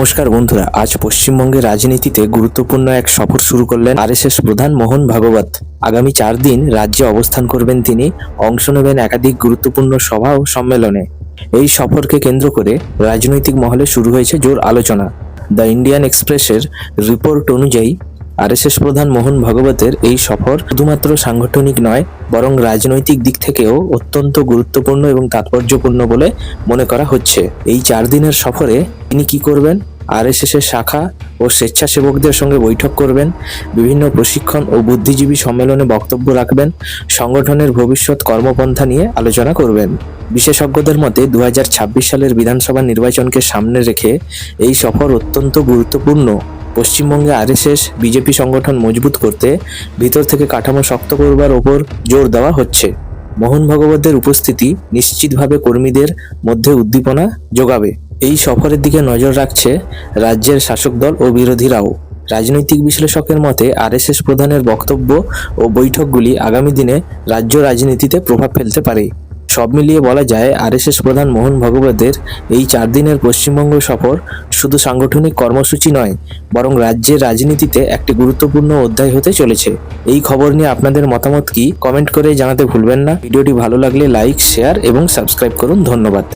নমস্কার বন্ধুরা, আজ পশ্চিমবঙ্গের রাজনীতিতে গুরুত্বপূর্ণ এক সফর শুরু করলেন আরএসএস প্রধান মোহন ভাগবত। আগামী চার দিন রাজ্যে অবস্থান করবেন তিনি, অংশ নেবেন একাধিক গুরুত্বপূর্ণ সভা ও সম্মেলনে। এই সফরকে কেন্দ্র করে রাজনৈতিক মহলে শুরু হয়েছে জোর আলোচনা। দ্য ইন্ডিয়ান এক্সপ্রেসের রিপোর্ট অনুযায়ী, আরএসএস প্রধান মোহন ভাগবতের এই সফর শুধুমাত্র সাংগঠনিক নয়, বরং রাজনৈতিক দিক থেকেও অত্যন্ত গুরুত্বপূর্ণ এবং তাৎপর্যপূর্ণ বলে মনে করা হচ্ছে। এই চার দিনের সফরে তিনি কি করবেন? আরএসএস এর শাখা ও স্বেচ্ছাসেবকদের সঙ্গে বৈঠক করবেন। বিভিন্ন প্রশিক্ষণ ও বুদ্ধিজীবী সম্মেলনে বক্তব্য রাখবেন। সংগঠনের ভবিষ্যৎ কর্মপন্থা নিয়ে আলোচনা করবেন। বিশেষজ্ঞদের মতে দু হাজার ছাব্বিশ সালের বিধানসভা নির্বাচনকে সামনে রেখে এই সফর অত্যন্ত গুরুত্বপূর্ণ। পশ্চিমবঙ্গে আরএসএস, বিজেপি সংগঠন মজবুত করতে ভিতর থেকে কাঠামো শক্ত করবার ওপর জোর দেওয়া হচ্ছে। মোহন ভগবতের উপস্থিতি নিশ্চিতভাবে কর্মীদের মধ্যে উদ্দীপনা যোগাবে। এই সফরের দিকে নজর রাখছে রাজ্যের শাসক দল ও বিরোধীরাও। রাজনৈতিক বিশ্লেষকের মতে, আরএসএস প্রধানের বক্তব্য ও বৈঠকগুলি আগামী দিনে রাজ্য রাজনীতিতে প্রভাব ফেলতে পারে। সব মিলিয়ে বলা যায়, আরএসএস প্রধান মোহন ভগবতের এই চার দিনের পশ্চিমবঙ্গ সফর শুধু সাংগঠনিক কর্মসূচি নয়, বরং রাজ্যের রাজনীতিতে একটি গুরুত্বপূর্ণ অধ্যায় হতে চলেছে। এই খবর নিয়ে আপনাদের মতামত কি? কমেন্ট করে জানাতে ভুলবেন না। ভিডিওটি ভালো লাগলে লাইক, শেয়ার এবং সাবস্ক্রাইব করুন। ধন্যবাদ।